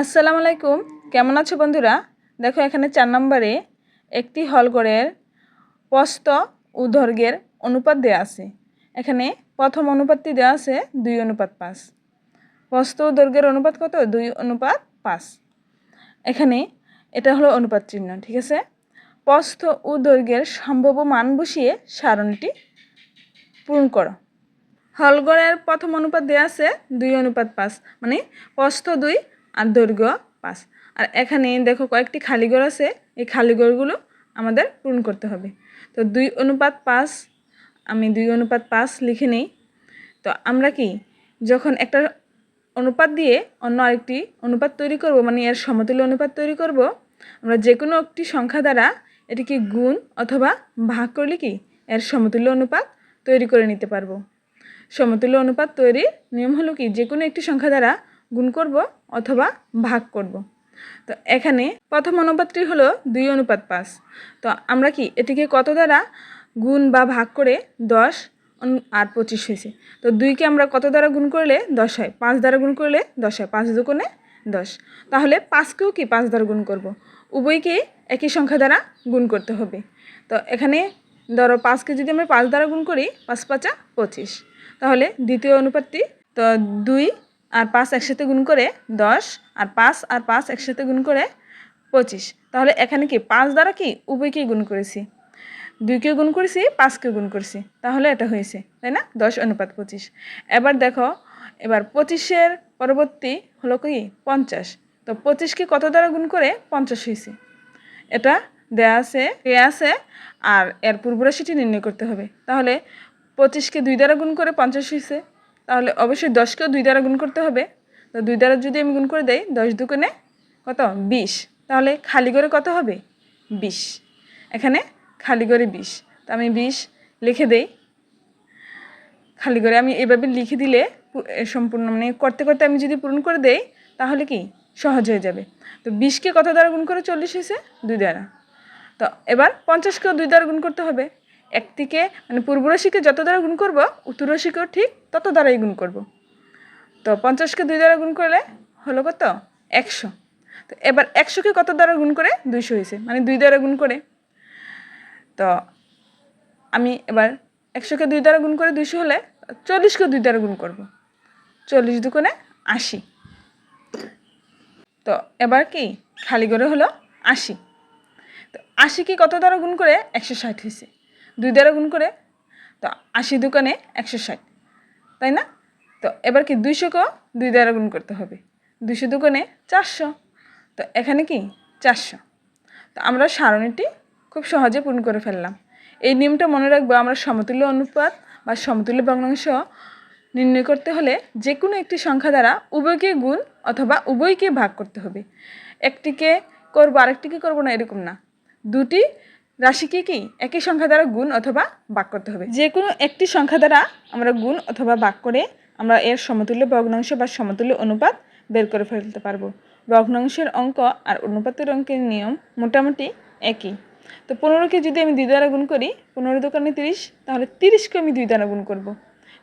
আসসালামু আলাইকুম। কেমন আছো বন্ধুরা? দেখো এখানে চার নম্বরে একটি হলগড়ের প্রস্থ ও দৈর্ঘ্যের অনুপাত দেওয়া আছে। এখানে প্রথম অনুপাতটি দেওয়া আছে দুই অনুপাত পাঁচ। প্রস্থ ও দৈর্ঘ্যের অনুপাত কত? দুই অনুপাত পাঁচ। এখানে এটা হলো অনুপাত চিহ্ন, ঠিক আছে? প্রস্থ ও দৈর্ঘ্যের সম্ভাব্য মান বসিয়ে সারণীটি পূরণ করো। হলগড়ের প্রথম অনুপাত দেওয়া আছে দুই অনুপাত পাঁচ। মানে প্রস্থ দুই আর দৈর্ঘ্য পাঁচ। আর এখানে দেখো কয়েকটি খালি ঘর আছে, এই খালি ঘরগুলো আমাদের পূরণ করতে হবে। তো দুই অনুপাত পাঁচ, আমি দুই অনুপাত পাঁচ লিখে নিই। তো আমরা কি যখন একটা অনুপাত দিয়ে অন্য আরেকটি অনুপাত তৈরি করব মানে এর সমতুল্য অনুপাত তৈরি করব, আমরা যে কোনো একটি সংখ্যা দ্বারা এটিকে গুণ অথবা ভাগ করলে কি এর সমতুল্য অনুপাত তৈরি করে নিতে পারব। সমতুল্য অনুপাত তৈরির নিয়ম হলো কি যে কোনো একটি সংখ্যা দ্বারা গুণ করব অথবা ভাগ করব। তো এখানে প্রথম অনুপাতটি হলো দুই অনুপাত পাঁচ। তো আমরা কি এটিকে কত দ্বারা গুণ বা ভাগ করে দশ আর পঁচিশ হয়েছে? তো দুইকে আমরা কত দ্বারা গুণ করলে দশ হয়? পাঁচ দ্বারা গুণ করলে দশ হয়। পাঁচ দুগুণে দশ। তাহলে পাঁচকেও কি পাঁচ দ্বারা গুণ করব? উভয়কে একই সংখ্যা দ্বারা গুণ করতে হবে। তো এখানে ধরো পাঁচকে যদি আমরা পাঁচ দ্বারা গুণ করি, পাঁচ পাঁচা পঁচিশ। তাহলে দ্বিতীয় অনুপাতটি তো দুই আর পাঁচ একসাথে গুণ করে দশ, আর পাঁচ আর পাঁচ একসাথে গুণ করে পঁচিশ। তাহলে এখানে কি পাঁচ দ্বারা কি উভয়কেই গুণ করেছি? দুইকে গুণ করেছি পাঁচকে গুণ করেছি। তাহলে এটা হয়েছে, তাই না? দশ অনুপাত পঁচিশ। এবার দেখো, এবার পঁচিশের পরবর্তী হলো কি? পঞ্চাশ। তো পঁচিশকে কত দ্বারা গুণ করে? পঞ্চাশ হয়েছে। এটা দেয়া আছে দেয়া আছে, আর এর পূর্বরাশিটি নির্ণয় করতে হবে। তাহলে পঁচিশকে দুই দ্বারা গুণ করে পঞ্চাশ হয়েছে। তাহলে অবশ্যই দশকেও দুই দ্বারা গুণ করতে হবে। তো দুই দ্বারা যদি আমি গুণ করে দেই, দশ দুগুণে কত? বিশ। তাহলে খালি করে কত হবে? বিশ। এখানে খালি করে বিশ। তো আমি বিশ লিখে দেই। খালি করে আমি এভাবে লিখে দিলে সম্পূর্ণ মানে করতে করতে আমি যদি পূরণ করে দেই, তাহলে কি? সহজ হয়ে যাবে। তো বিশকে কত দ্বারা গুণ করে চল্লিশ হয়েছে? দুই দ্বারা। তো এবার পঞ্চাশকেও দুই দ্বারা গুণ করতে হবে। একটিকে মানে পূর্বরাশিকে যত দ্বারা গুণ করব উত্তররাশিকেও ঠিক তত দ্বারাই গুণ করব। তো পঞ্চাশকে দুই দ্বারা গুণ করলে হলো কত? একশো। তো এবার একশোকে কত দ্বারা গুণ করে? দুইশো হয়েছে। মানে দুই দ্বারা গুণ করে। তো আমি এবার একশোকে দুই দ্বারা গুণ করে দুইশো হলে চল্লিশকে দুই দ্বারা গুণ করব। চল্লিশ দুগুণে আশি। তো এবার কি? খালি করে হলো আশি। তো আশিকে কত দ্বারা গুণ করে? একশো ষাট হয়েছে। দুই দ্বারা গুণ করে, তো আশি দোকানে একশো ষাট, তাই না? তো এবার কি দুইশোকেও দুই দ্বারা গুণ করতে হবে, দুইশো দোকানে চারশো, তো এখানে কি চারশো, তো আমরা সারণীটি খুব সহজে পূরণ করে ফেললাম। এই নিয়মটা মনে রাখব, আমরা সমতুল্য অনুপাত বা সমতুল্য ভগ্নাংশ নির্ণয় করতে হলে যে কোনো একটি সংখ্যা দ্বারা উভয়কে গুণ অথবা উভয়কে ভাগ করতে হবে। একটিকে করব, আরেকটিকে করব না, এরকম না। দুটি রাশিকে কি একই সংখ্যা দ্বারা গুণ অথবা বাক করতে হবে। যে কোনো একটি সংখ্যা দ্বারা আমরা গুণ অথবা বাক করে আমরা এর সমতুল্য ভগ্নাংশ বা সমতুল্য অনুপাত বের করে ফেলতে পারব। ভগ্নাংশের অঙ্ক আর অনুপাতের অঙ্কের নিয়ম মোটামুটি একই। তো পনেরোকে যদি আমি দুই দ্বারা গুণ করি, পনেরো দোকানে তিরিশ, তাহলে তিরিশকে আমি দুই দ্বারা গুণ করব।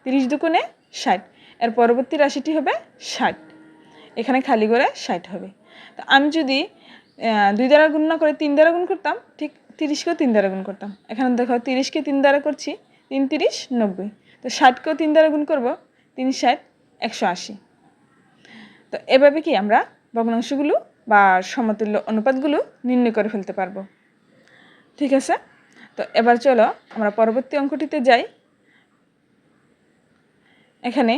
তিরিশ দোকানে ষাট, এর পরবর্তী রাশিটি হবে ষাট। এখানে খালি করে ষাট হবে। তো আমি যদি দুই দ্বারা গুণ না করে তিন দ্বারা গুণ করতাম, ঠিক তিরিশকেও তিন দ্বারা গুণ করতাম। এখানে দেখো তিরিশকে তিন দ্বারা করছি, তিন তিরিশ নব্বই। তো ষাটকেও তিন দ্বারা গুণ করব, তিন ষাট একশো আশি। তো এভাবে কি আমরা ভগ্নাংশগুলো বা সমতুল্য অনুপাতগুলো নির্ণয় করে ফেলতে পারব? ঠিক আছে? তো এবার চলো আমরা পরবর্তী অঙ্কটিতে যাই। এখানে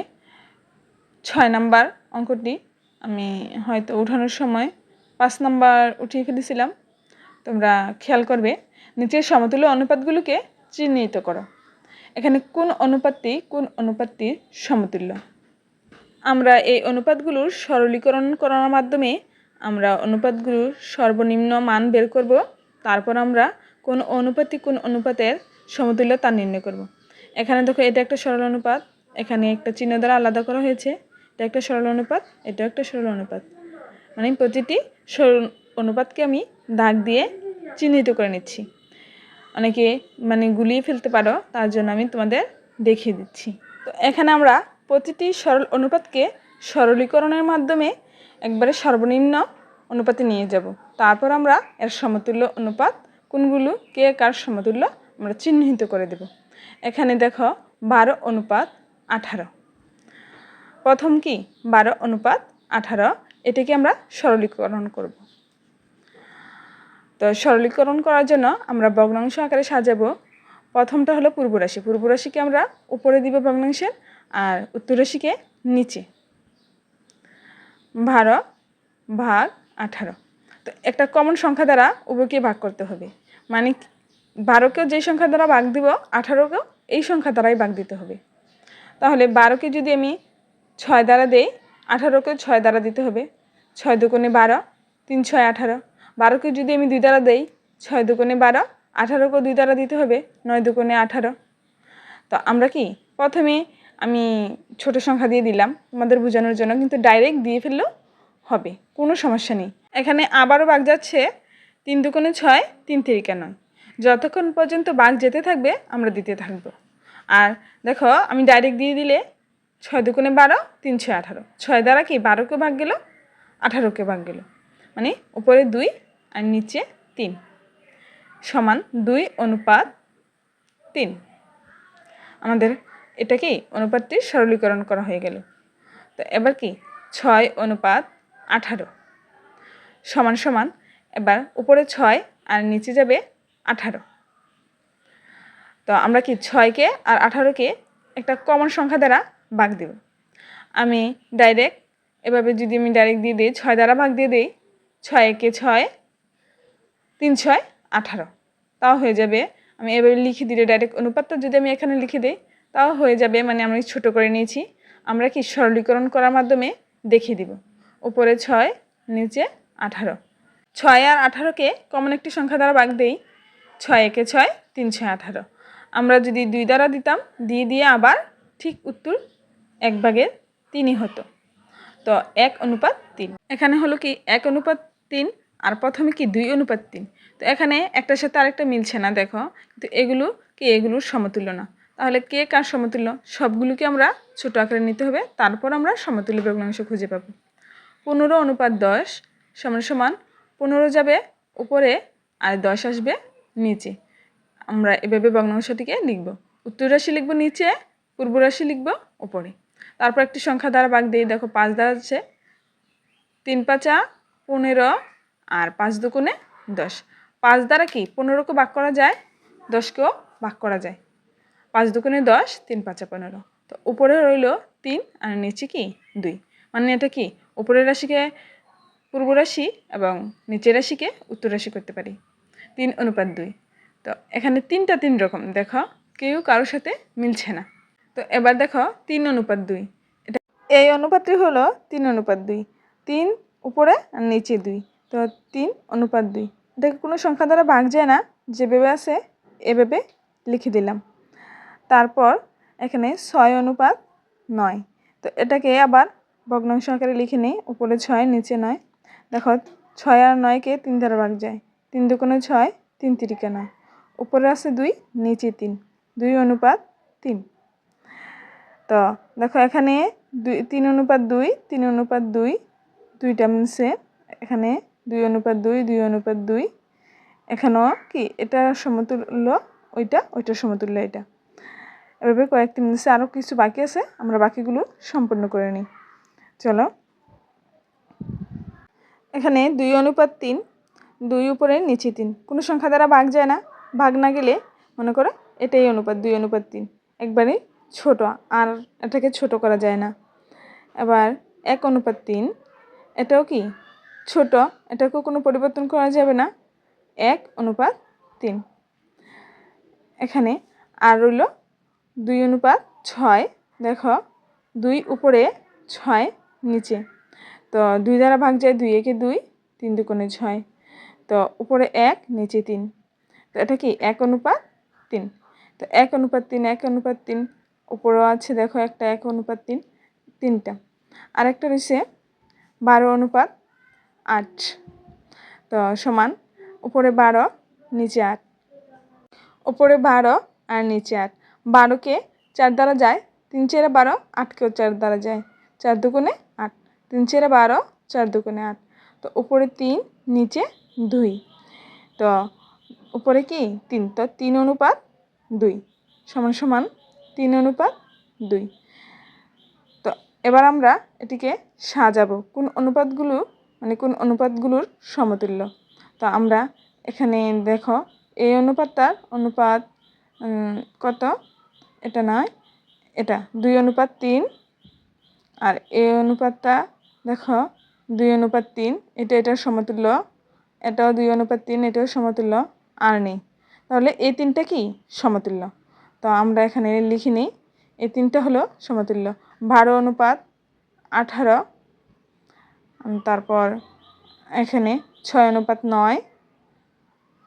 ছয় নাম্বার অঙ্কটি আমি হয়তো উঠানোর সময় পাঁচ নাম্বার উঠিয়ে ফেলেছিলাম। তোমরা খেয়াল করবে, নিচের সমতুল্য অনুপাতগুলোকে চিহ্নিত করো। এখানে কোন অনুপাতটি কোন অনুপাতটির সমতুল্য? আমরা এই অনুপাতগুলোর সরলীকরণ করার মাধ্যমে আমরা অনুপাতগুলোর সর্বনিম্ন মান বের করব, তারপর আমরা কোন অনুপাতটি কোন অনুপাতের সমতুল্য তা নির্ণয় করব। এখানে দেখো এটা একটা সরল অনুপাত, এখানে একটা চিহ্ন দ্বারা আলাদা করা হয়েছে, এটা একটা সরল অনুপাত এটা একটা সরল অনুপাত। মানে প্রতিটি সরল অনুপাতকে আমি দাগ দিয়ে চিহ্নিত করে নিচ্ছি। অনেকে মানে গুলিয়ে ফেলতে পারো, তার জন্য আমি তোমাদের দেখিয়ে দিচ্ছি। তো এখানে আমরা প্রতিটি সরল অনুপাতকে সরলীকরণের মাধ্যমে একবারে সর্বনিম্ন অনুপাতে নিয়ে যাব। তারপর আমরা এর সমতুল্য অনুপাত কোনগুলো, কে কার সমতুল্য, আমরা চিহ্নিত করে দেব। এখানে দেখো বারো অনুপাত আঠারো। প্রথম কি? বারো অনুপাত আঠারো, এটাকে আমরা সরলীকরণ করব। তো সরলীকরণ করার জন্য আমরা ভগ্নাংশ আকারে সাজাবো। প্রথমটা হলো পূর্ব রাশি। পূর্ব রাশিকে আমরা উপরে দিব ভগ্নাংশের আর উত্তর রাশিকে নিচে। বারো ভাগ আঠারো। তো একটা কমন সংখ্যা দ্বারা উভয়কে ভাগ করতে হবে। মানে বারোকেও যেই সংখ্যা দ্বারা ভাগ দিব, আঠারোকেও এই সংখ্যা দ্বারাই ভাগ দিতে হবে। তাহলে বারোকে যদি আমি ছয় দ্বারা দেই আঠারোকে ছয় দ্বারা দিতে হবে। ছয় দুগুণে বারো, তিন ছয় আঠারো। বারোকে যদি আমি দুই দ্বারা দেই, ছয় দুগুণে বারো আঠারোকে দুই দ্বারা দিতে হবে, নয় দুগুণে আঠারো। তো আমরা কি প্রথমে আমি ছোট সংখ্যা দিয়ে দিলাম আমাদের বোঝানোর জন্য, কিন্তু ডাইরেক্ট দিয়ে ফেললেও হবে, কোনো সমস্যা নেই। এখানে আবারও বাঘ যাচ্ছে, তিন দুগুণে ছয়, তিন তিরিকা নয়। যতক্ষণ পর্যন্ত বাঘ যেতে থাকবে, আমরা দিতে থাকব। আর দেখো, আমি ডাইরেক্ট দিয়ে দিলে ছয় দুগুণে বারো, তিন ছয় আঠারো। ছয় দ্বারা কি বারোকে ভাগ গেল, আঠারোকে ভাগ গেল। মানে উপরে দুই আর নিচে তিন। সমান দুই অনুপাত তিন। আমাদের এটা কি? অনুপাতটি সরলীকরণ করা হয়ে গেল। তো এবার কি? ছয় অনুপাত আঠারো। সমান সমান এবার উপরে ছয় আর নিচে যাবে আঠারো। তো আমরা কি ছয়কে আর আঠারোকে একটা কমন সংখ্যা দ্বারা ভাগ দেব। আমি ডাইরেক্ট এভাবে যদি আমি ডাইরেক্ট দিয়ে দিই, ছয় দ্বারা ভাগ দিয়ে দিই ছয় একে ছয় তিন ছয় আঠারো। তাও হয়ে যাবে, আমি এভাবে লিখে দিলে ডাইরেক্ট অনুপাতটা যদি আমি এখানে লিখে দিই, তাও হয়ে যাবে মানে আমি ছোট করে নিয়েছি। আমরা কি সরলীকরণ করার মাধ্যমে দেখিয়ে দিব। উপরে ছয়, নিচে আঠারো। ছয় আর আঠারোকে কমন একটি সংখ্যা দ্বারা ভাগ দেই, ছয় একে ছয়, তিন ছয় আঠারো। আমরা যদি দুই দ্বারা দিতাম, দিয়ে দিয়ে আবার ঠিক উত্তর এক ভাগের তিনই হতো। তো এক অনুপাত তিন। এখানে হলো কি, এক অনুপাত তিন আর প্রথমে কি দুই অনুপাত তিন? তো এখানে একটার সাথে আরেকটা মিলছে না, দেখো। কিন্তু এগুলো কি? এগুলোর সমতুল্য না। তাহলে কে কার সমতুল্য? সবগুলোকে আমরা ছোট আকারে নিতে হবে। তারপর আমরা সমতুল্য ভগ্নাংশ খুঁজে পাব। পনেরো অনুপাত দশ সমান সমান পনেরো যাবে উপরে আর দশ আসবে নিচে। আমরা এভাবে ভগ্নাংশটিকে লিখব। উত্তর রাশি লিখব নিচে, পূর্ব রাশি লিখব উপরে। তারপর একটি সংখ্যা দ্বারা ভাগ দিয়ে দেখো, পাঁচ দ্বারা আছে। তিন পাঁচা পনেরো আর পাঁচ দুগুণে দশ। পাঁচ দ্বারা কি পনেরোকে ভাগ করা যায়? দশকেও ভাগ করা যায়। পাঁচ দুগুণে দশ, তিন পাঁচা পনেরো। তো উপরে রইল তিন আর নিচে কি দুই। মানে এটা কি? উপরের রাশিকে পূর্ব রাশি এবং নিচের রাশিকে উত্তর রাশি করতে পারি। তিন অনুপাত দুই। তো এখানে তিনটা তিন রকম। দেখো, কেউ কারোর সাথে মিলছে না। তো এবার দেখো, তিন অনুপাত দুই। এটা এই অনুপাতটি হলো তিন অনুপাত দুই। তিন উপরে আর নিচে দুই। তো তিন, অনুপাত দুই। এটাকে কোনো সংখ্যা দ্বারা ভাগ যায় না। যেভাবে আছে এভাবে লিখে দিলাম। তারপর এখানে ছয় অনুপাত নয়। তো এটাকে আবার ভগ্নাংশ আকারে লিখে নিই। উপরে ছয়, নিচে নয়। দেখো, ছয় আর নয়কে তিন দ্বারা ভাগ যায়। তিন দুকোনো ছয়, তিন তিরিকা নয়। উপরে আছে দুই, নিচে তিন। দুই অনুপাত তিন। তো দেখো, এখানে দুই, তিন অনুপাত দুই, তিন অনুপাত দুই, দুইটা মিলছে এখানে দুই অনুপাত দুই দুই অনুপাত দুই। এখানেও কি? এটা সমতুল্য ওইটা ওইটা সমতুল্য এটা। এভাবে কয়েকটি মিলছে আরও কিছু বাকি আছে, আমরা বাকিগুলো সম্পূর্ণ করে নিই। চলো। এখানে দুই অনুপাত তিন, দুই উপরে নিচে তিন। কোনো সংখ্যা দ্বারা ভাগ যায় না। ভাগ না গেলে, মনে করো, এটাই অনুপাত, দুই অনুপাত তিন। একবারে ছোট, আর এটাকে ছোট করা যায় না। এবার এক অনুপাত তিন, এটাও কি? ছোট, এটাকেও কোনো পরিবর্তন করা যাবে না। এক অনুপাত তিন। এখানে আর রইল দুই অনুপাত ছয়। দেখো, দুই উপরে ছয়, নিচে। তো দুই দ্বারা ভাগ যায় দুই, একে দুই, তিন দুকোণে ছয়। তো উপরে এক, নিচে তিন। তো এটা কি এক অনুপাত তিন? তো এক অনুপাত তিন, এক অনুপাত তিন। উপরেও আছে, দেখো একটা এক অনুপাত তিন, তিনটা। আরেকটা রয়েছে বারো অনুপাত আট। তো সমান, উপরে বারো, নিচে আট। উপরে বারো আর নিচে আট। বারোকে চার দ্বারা যায়, তিন চেরা বারো, আটকেও চার দ্বারা যায়। চার দুগুণে আট। তিন চেরা বারো, চার দুগুণে আট। তো উপরে তিন, নিচে দুই। তো উপরে কি? তিন। তো তিন অনুপাত দুই। সমান সমান তিন অনুপাত দুই। তো এবার আমরা এটিকে সাজাবো। কোন অনুপাতগুলো মানে কোন অনুপাতগুলোর সমতুল্য। তো আমরা এখানে দেখো, এই অনুপাতটার অনুপাত কত? এটা নয়, এটা। দুই অনুপাত তিন, আর এই অনুপাতটা দেখো, দুই অনুপাত তিন, এটা এটার সমতুল্য, এটাও দুই অনুপাত তিন, এটাও সমতুল্য, আর নেই। তাহলে এই তিনটা কি? সমতুল্য। তো আমরা এখানে লিখে নিই এই তিনটা হলো সমতুল্য। বারো অনুপাত আঠারো তারপর এখানে ছয় অনুপাত নয়,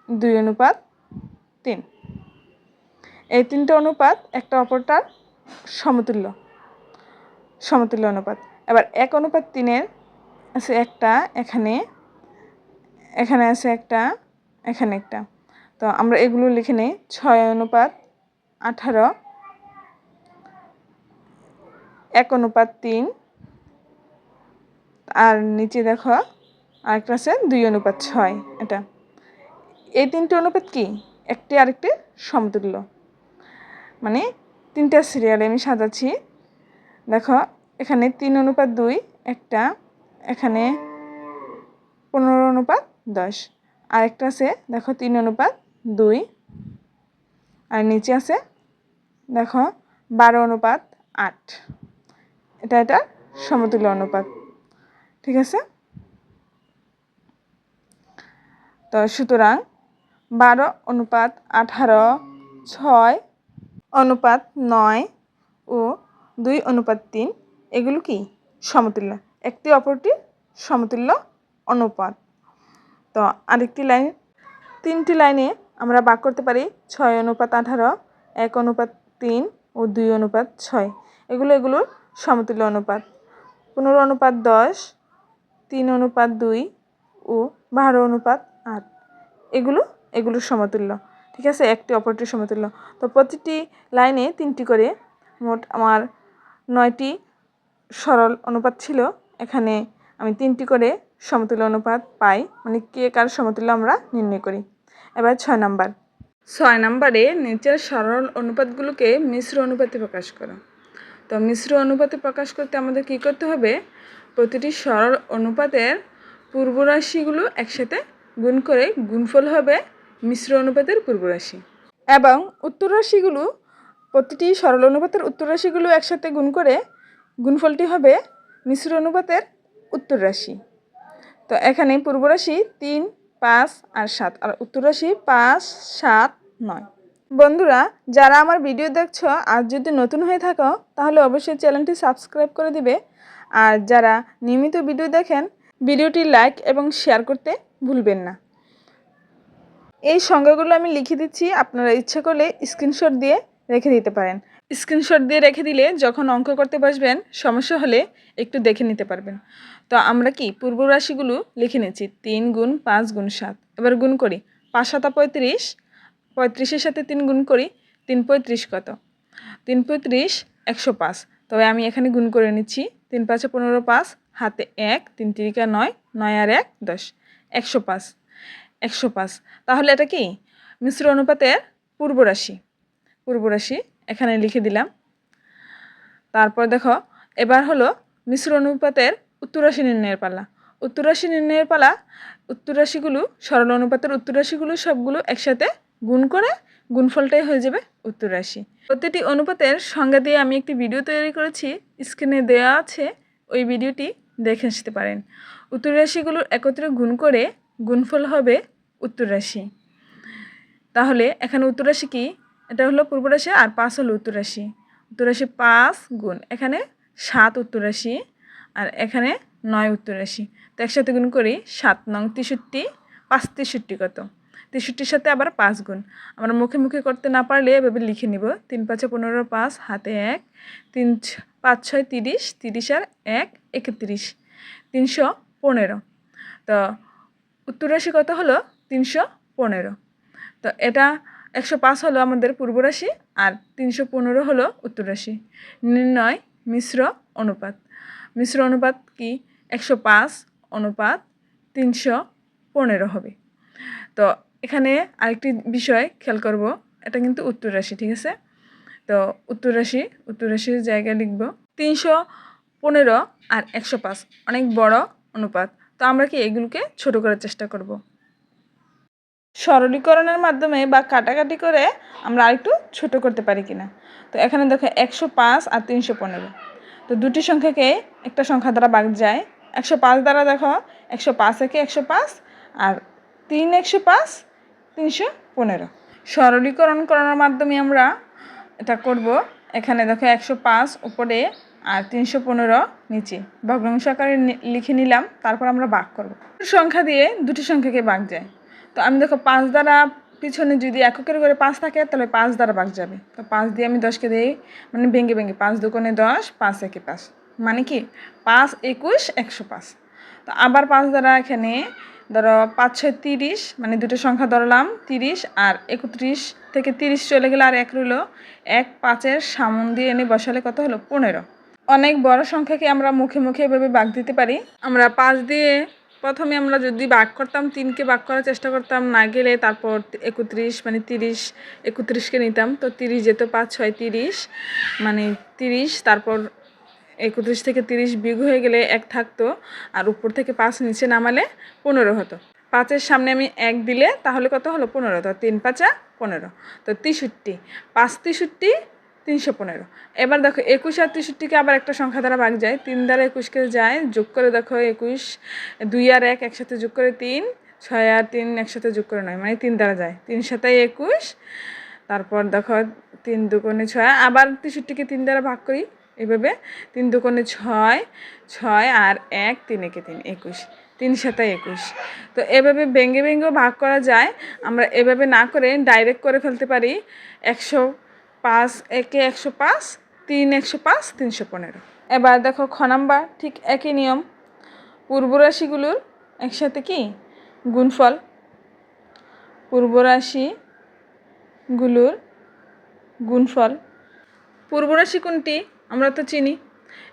দুই অনুপাত তিন। এই তিনটা অনুপাত একটা অপরটার সমতুল্য সমতুল্য অনুপাত। এবার এক অনুপাত তিনের আছে একটা, এখানে এখানে আছে একটা, এখানে একটা। তো আমরা এগুলো লিখে নিই, ছয় অনুপাত আঠারো, এক অনুপাত তিন আর নিচে দেখো আরেকটা আছে, দুই অনুপাত ছয় এটা। এই তিনটে অনুপাত কি? একটি আরেকটি সমতুল্য। মানে তিনটা সিরিয়ালে আমি সাজাচ্ছি। দেখো, এখানে তিন অনুপাত দুই, একটা, এখানে পনেরো অনুপাত দশ। আর একটা আছে, দেখো, তিন অনুপাত দুই। আর নিচে আছে, দেখো, বারো অনুপাত আট। এটা এটা সমতুল্য অনুপাত। ঠিক আছে? তো সুতরাং বারো অনুপাত আঠারো, ছয় অনুপাত নয় ও দুই অনুপাত তিন, এগুলো কি? সমতুল্য। একটি অপরটি সমতুল্য অনুপাত। তো আরেকটি লাইন, তিনটি লাইনে আমরা বাক করতে পারি ছয় অনুপাত আঠারো, এক অনুপাত তিন ও দুই অনুপাত ছয়। এগুলো এগুলোর সমতুল্য অনুপাত। পনেরো অনুপাত দশ তিন অনুপাত দুই ও বারো অনুপাত আট। এগুলো এগুলোর সমতুল্য। ঠিক আছে? একটি অপরটির সমতুল্য। তো প্রতিটি লাইনে তিনটি করে মোট আমার নয়টি সরল অনুপাত ছিল। এখানে আমি তিনটি করে সমতুল্য অনুপাত পাই। মানে কে কার সমতুল্য আমরা নির্ণয় করি। এবার ছয় নাম্বার। ছয় নাম্বারে নিচের সরল অনুপাতগুলোকে মিশ্র অনুপাতে প্রকাশ করো। তো মিশ্র অনুপাতে প্রকাশ করতে আমাদের কি করতে হবে? প্রতিটি সরল অনুপাতের পূর্বরাশিগুলো একসাথে গুণ করে গুণফল হবে মিশ্র অনুপাতের পূর্বরাশি। এবং উত্তর রাশিগুলো প্রতিটি সরল অনুপাতের উত্তর রাশিগুলো একসাথে গুণ করে গুণফলটি হবে মিশ্র অনুপাতের উত্তর রাশি তো এখানে পূর্বরাশি তিন, পাঁচ আর সাত, আর উত্তর রাশি পাঁচ, সাত, নয়। বন্ধুরা, যারা আমার ভিডিও দেখছ আর যদি নতুন হয়ে থাকো, তাহলে অবশ্যই চ্যানেলটি সাবস্ক্রাইব করে দিবে। আর যারা নিয়মিত ভিডিও দেখেন, ভিডিওটি লাইক এবং শেয়ার করতে ভুলবেন না। এই সংখ্যাগুলো আমি লিখে দিচ্ছি, আপনারা ইচ্ছা করলে স্ক্রিনশট দিয়ে রেখে দিতে পারেন। স্ক্রিনশট দিয়ে রেখে দিলে যখন অঙ্ক করতে বসবেন, সমস্যা হলে একটু দেখে নিতে পারবেন। তো আমরা কি পূর্ব রাশিগুলো লিখে নিচ্ছি তিন গুণ পাঁচ গুণ সাত। এবার গুণ করি, পাঁচ সাতা পঁয়ত্রিশ পঁয়ত্রিশের সাথে তিন গুণ করি, তিন পঁয়ত্রিশ কত? তিন পঁয়ত্রিশ, একশো পাঁচ। তবে আমি এখানে গুণ করে নিচ্ছি, তিন পাঁচে পনেরো পাঁচ, হাতে এক, তিন তিরিকা নয় নয় আর এক, দশ। একশো পাঁচ একশো পাঁচ। তাহলে এটা কি? মিশ্র অনুপাতের পূর্বরাশি পূর্বরাশি এখানে লিখে দিলাম। তারপর দেখো, এবার হলো মিশ্র অনুপাতের উত্তরাশি নির্ণয়ের পালা। উত্তরাশি নির্ণয়ের পালা, উত্তর রাশিগুলো সরল অনুপাতের উত্তর রাশিগুলো সবগুলো একসাথে গুণ করে গুণফলটাই হয়ে যাবে উত্তর রাশি। প্রতিটি অনুপাতের সংজ্ঞা দিয়ে আমি একটি ভিডিও তৈরি করেছি স্ক্রিনে দেওয়া আছে, ওই ভিডিওটি দেখে আসতে পারেন। উত্তর রাশিগুলো একত্রে গুণ করে গুণফল হবে উত্তর রাশি। তাহলে এখানে উত্তর রাশি কি? এটা হলো পূর্ব রাশি আর পাঁচ হলো উত্তর রাশি। উত্তর রাশি পাঁচ গুণ, এখানে সাত উত্তর রাশি আর এখানে নয় উত্তর রাশি। তো একসাথে গুণ করি, সাত নং তেষট্টি, পাঁচ তেষট্টি কত? তেষট্টির সাথে আবার পাঁচ গুণ। আমরা মুখে মুখে করতে না পারলে এভাবে লিখে নিব। তিন পাঁচে পনেরো, পাঁচ, হাতে এক, তিন পাঁচ, ছয়, তিরিশ তিরিশ আর এক, একত্রিশ। তিনশো পনেরো। তো উত্তর রাশি কত হলো? তিনশো পনেরো। তো এটা একশো পাঁচ হলো আমাদের পূর্ব রাশি আর তিনশো পনেরো হলো উত্তর রাশি। নির্ণয় মিশ্র অনুপাত। মিশ্র অনুপাত কি? একশো পাঁচ অনুপাত তিনশো পনেরো হবে। তো এখানে আরেকটি বিষয় খেয়াল করব, এটা কিন্তু উত্তর রাশি, ঠিক আছে? তো উত্তর রাশি, উত্তর রাশির জায়গায় লিখব তিনশো পনেরো আর একশো পাঁচ, অনেক বড় অনুপাত। তো আমরা কি এগুলোকে ছোট করার চেষ্টা করব? সরলীকরণের মাধ্যমে বা কাটাকাটি করে আমরা আরেকটু ছোট করতে পারি কিনা? তো এখানে দেখো একশো পাঁচ আর তিনশো পনেরো। তো দুটি সংখ্যাকে একটা সংখ্যা দ্বারা ভাগ যায়। একশো পাঁচ দ্বারা দেখো, একশো পাঁচ একে একশো পাঁচ আর তিন একশো পাঁচ তিনশো পনেরো। সরলীকরণ করানোর মাধ্যমে আমরা এটা করব। এখানে দেখো একশো পাঁচ উপরে আর তিনশো পনেরো নিচে। ভগ্নাংশ আকারে লিখে নিলাম, তারপর আমরা বাঘ করব। সংখ্যা দিয়ে দুটি সংখ্যাকে বাঘ যায়। তো আমি দেখো পাঁচ দ্বারা পিছনে যদি এককের করে পাঁচ থাকে, তাহলে পাঁচ দ্বারা বাঘ যাবে। তো পাঁচ দিয়ে আমি দশকে দিই মানে ভেঙে ভেঙে পাঁচ দুকোণে দশ, পাঁচ একে পাঁচ। মানে কি? পাঁচ একুশ, একশো পাঁচ। তো আবার পাঁচ দ্বারা এখানে ধরো পাঁচ ছয় তিরিশ মানে দুটো সংখ্যা ধরলাম, তিরিশ আর একত্রিশ থেকে তিরিশ চলে গেলে আর এক রইল। এক পাঁচের সামন দিয়ে এনে বসালে কত হলো? পনেরো। অনেক বড় সংখ্যাকে আমরা মুখে মুখে এভাবে ভাগ দিতে পারি। আমরা পাঁচ দিয়ে প্রথমে আমরা যদি ভাগ করতাম, তিনকে ভাগ করার চেষ্টা করতাম, না গেলে তারপর একত্রিশ মানে তিরিশ, একত্রিশকে নিতাম। তো তিরিশ যেত পাঁচ, ছয়, তিরিশ মানে তিরিশ, তারপর একত্রিশ থেকে তিরিশ বিগ হয়ে গেলে এক থাকতো আর উপর থেকে পাঁচ নিচে নামালে পনেরো হতো। পাঁচের সামনে আমি এক দিলে তাহলে কত হলো? পনেরো। তো তিন পাঁচা পনেরো। তো তেষট্টি। পাঁচ তেষট্টি, তিনশো পনেরো। এবার দেখো, একুশ আর তেষট্টিকে আবার একটা সংখ্যা দ্বারা ভাগ যায়। তিন দ্বারা একুশকে যায়, যোগ করে দেখো একুশ। দুই আর এক একসাথে যোগ করে তিন। ছয় আর তিন একসাথে যোগ করে নয় মানে তিন দ্বারা যায়। তিন সাথে একুশ। তারপর দেখো, তিন দুকোণে ছয়। আবার তেষট্টিকে তিন দ্বারা ভাগ করি। এভাবে তিন দুকোণে ছয় ছয় আর এক, তিন একে তিন, একুশ। তিন সাথে একুশ। তো এভাবে ভেঙে ভেঙেও ভাগ করা যায়। আমরা এভাবে না করে ডাইরেক্ট করে ফেলতে পারি একশো পাঁচ, একে একশো পাঁচ, তিন একশো পাঁচ, তিনশো পনেরো। এবার দেখো খ নাম্বার, ঠিক একই নিয়ম। পূর্ব রাশিগুলোর একসাথে কি? গুণফল। পূর্ব রাশিগুলোর গুণফল। পূর্ব রাশি কোনটি? আমরা তো চিনি।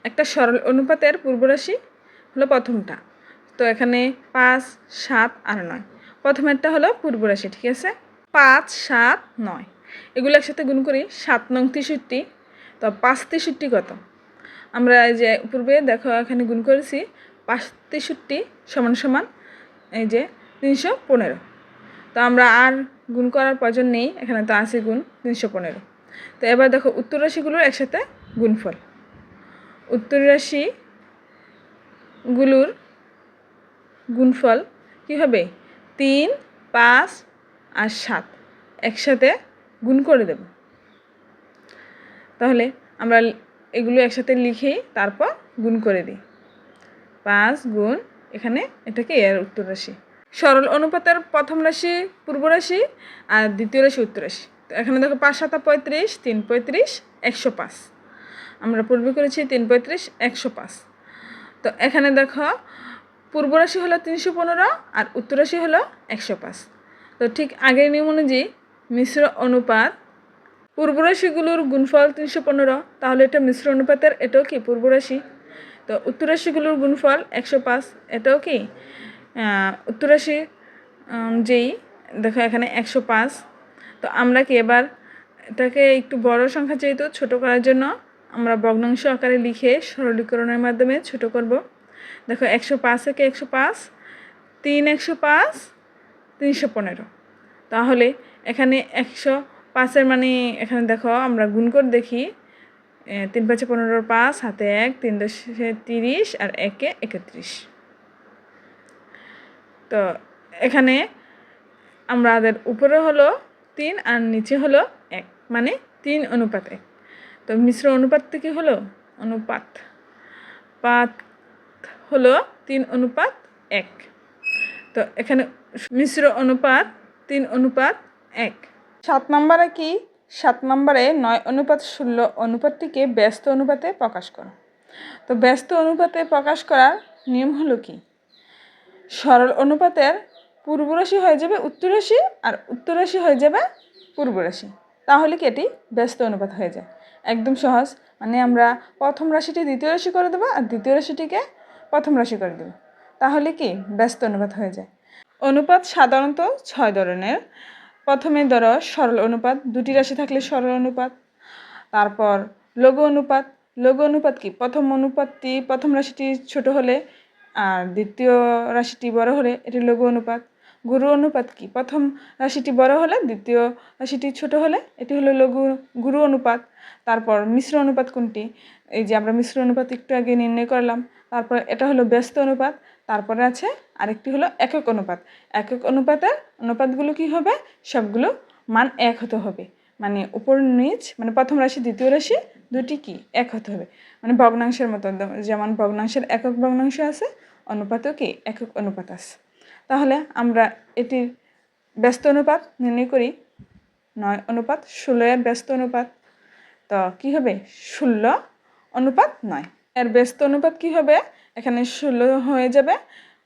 একটা সরল অনুপাতের পূর্বরাশি হলো প্রথমটা। তো এখানে পাঁচ, সাত আর নয়। প্রথমেরটা হলো পূর্বরাশি, ঠিক আছে? পাঁচ, সাত, নয়। এগুলো একসাথে গুণ করি, সাত নং তেষট্টি। তো পাঁচ তেষট্টি কত? আমরা এই যে পূর্বে দেখো, এখানে গুণ করেছি, পাঁচ তেষট্টি সমান সমান এই যে তিনশো পনেরো। তো আমরা আর গুণ করার প্রয়োজন নেই, এখানে তো আছে গুণ তিনশো পনেরো। তো এবার দেখো, উত্তর রাশিগুলোর একসাথে গুণফল। উত্তর রাশিগুলোর গুণফল কী হবে? তিন, পাঁচ আর সাত। একসাথে গুণ করে দেব। তাহলে আমরা এগুলো একসাথে লিখেই তারপর গুণ করে দিই। পাঁচ গুণ এখানে এটাকে এর উত্তর রাশি। সরল অনুপাতের প্রথম রাশি, পূর্ব রাশি আর দ্বিতীয় রাশি, উত্তর রাশি। তো এখানে দেখো পাঁচ সাতা পঁয়ত্রিশ, তিন পঁয়ত্রিশ, একশো পাঁচ। আমরা পূর্বে করেছি তিন পঁয়ত্রিশ একশো পাঁচ। তো এখানে দেখো পূর্ব রাশি হলো তিনশো পনেরো আর উত্তর রাশি হলো একশো পাঁচ। তো ঠিক আগের নিয়ম অনুযায়ী মিশ্র অনুপাত পূর্ব রাশিগুলোর গুণফল তিনশো পনেরো তাহলে এটা মিশ্র অনুপাতের এটাও কি পূর্ব রাশি? তো উত্তর রাশিগুলোর গুণফল একশো পাঁচ এটাও কি? আহ, উত্তর রাশি যেই দেখো এখানে একশো পাঁচ। তো আমরা কি এবার এটাকে একটু বড় সংখ্যা যেহেতু ছোট করার জন্য আমরা ভগ্নাংশ আকারে লিখে সরলীকরণের মাধ্যমে ছোট করব। দেখো, একশো পাঁচ থেকে একশো পাঁচ, তিন একশো পাঁচ, তিনশো পনেরো। তাহলে এখানে একশো পাঁচের মানে এখানে দেখো, আমরা গুণ করে দেখি। তিন পাঁচে পনেরো পাঁচ হাতে এক, তিন দশে তিরিশ আর একে একত্রিশ। তো এখানে আমাদের উপরে হলো তিন আর নিচে হলো এক মানে তিন অনুপাত এক। তো মিশ্র অনুপাত কি হলো? অনুপাত। পাত হলো তিন অনুপাত এক। তো এখানে মিশ্র অনুপাত তিন অনুপাত এক। সাত নম্বরে কি? সাত নম্বরে নয় অনুপাত ষোলো অনুপাতটিকে ব্যস্ত অনুপাতে প্রকাশ করো। তো ব্যস্ত অনুপাতে প্রকাশ করার নিয়ম হলো কি? সরল অনুপাতের পূর্ব রাশি হয়ে যাবে উত্তর রাশি আর উত্তর রাশি হয়ে যাবে পূর্ব রাশি তাহলে কি এটি ব্যস্ত অনুপাত হয়ে যায়? একদম সহজ। মানে আমরা প্রথম রাশিটি দ্বিতীয় রাশি করে দেবো আর দ্বিতীয় রাশিটিকে প্রথম রাশি করে দেবো। তাহলে কি? ব্যস্ত অনুপাত হয়ে যায়। অনুপাত সাধারণত ছয় ধরনের। প্রথমে ধরো সরল অনুপাত, দুটি রাশি থাকলে সরল অনুপাত। তারপর লঘু অনুপাত। লঘু অনুপাত কি? প্রথম অনুপাতটি প্রথম রাশিটি ছোট হলে আর দ্বিতীয় রাশিটি বড় হলে এটি লঘু অনুপাত। গুরু অনুপাত কি? প্রথম রাশিটি বড় হলে, দ্বিতীয় রাশিটি ছোট হলে, এটি হলো লঘু গুরু অনুপাত। তারপর মিশ্র অনুপাত কোনটি? এই যে আমরা মিশ্র অনুপাত একটু আগে নির্ণয় করলাম। তারপর এটা হলো ব্যস্ত অনুপাত। তারপরে আছে আরেকটি হলো একক অনুপাত। একক অনুপাতের অনুপাতগুলো কি হবে? সবগুলো মান এক হতে হবে। মানে উপর নিচ মানে প্রথম রাশি, দ্বিতীয় রাশি দুটি কি? এক হতে হবে। মানে ভগ্নাংশের মতো, যেমন ভগ্নাংশের একক ভগ্নাংশ আছে, অনুপাতও কি? একক অনুপাত আছে। তাহলে আমরা এটির ব্যস্ত অনুপাত নির্ণয় করি নয় অনুপাত ষোলো এর ব্যস্ত অনুপাত। তো কি হবে? ষোলো অনুপাত নয়। এর ব্যস্ত অনুপাত কি হবে? এখানে ষোলো হয়ে যাবে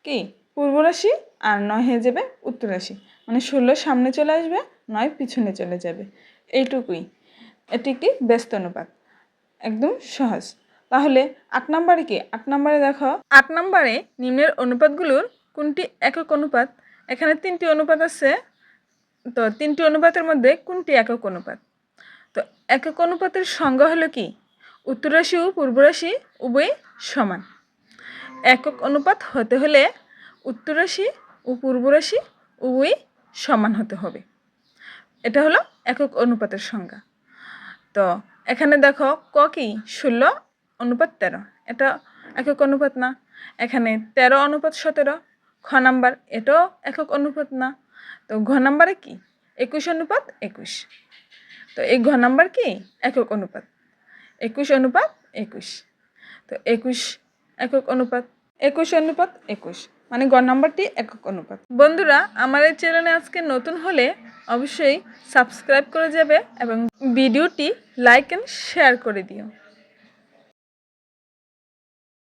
কি? পূর্ব রাশি আর নয় হয়ে যাবে উত্তর রাশি। মানে ষোলো সামনে চলে আসবে, নয় পিছনে চলে যাবে। এইটুকুই। এটি একটি ব্যস্ত অনুপাত। একদম সহজ। তাহলে আট নম্বরে কি? আট নম্বরে দেখো, আট নম্বরে নিম্নের অনুপাতগুলোর কোনটি একক অনুপাত? এখানে তিনটি অনুপাত আছে। তো তিনটি অনুপাতের মধ্যে কোনটি একক অনুপাত? তো একক অনুপাতের সংজ্ঞা হলো কি? উত্তর রাশি ও পূর্ব রাশি উভয়ই সমান। একক অনুপাত হতে হলে উত্তর রাশি ও পূর্ব রাশি উভয়ই সমান হতে হবে। এটা হলো একক অনুপাতের সংজ্ঞা। তো এখানে দেখো ক কি? ষোলো অনুপাত তেরো। এটা একক অনুপাত না। এখানে তেরো অনুপাত সতেরো। খ নাম্বার, এটাও একক অনুপাত না। তো ঘ নাম্বারে কি? একুশ অনুপাত একুশ। তো এই ঘ নাম্বার কি? একক অনুপাত। একুশ অনুপাত একুশ। তো একুশ একক অনুপাত। একুশ অনুপাত একুশ। মানে গ নাম্বারটি একক অনুপাত। বন্ধুরা, আমার এই চ্যানেলে আজকে নতুন হলে অবশ্যই সাবস্ক্রাইব করে যাবে এবং ভিডিওটি লাইক অ্যান্ড শেয়ার করে দিও।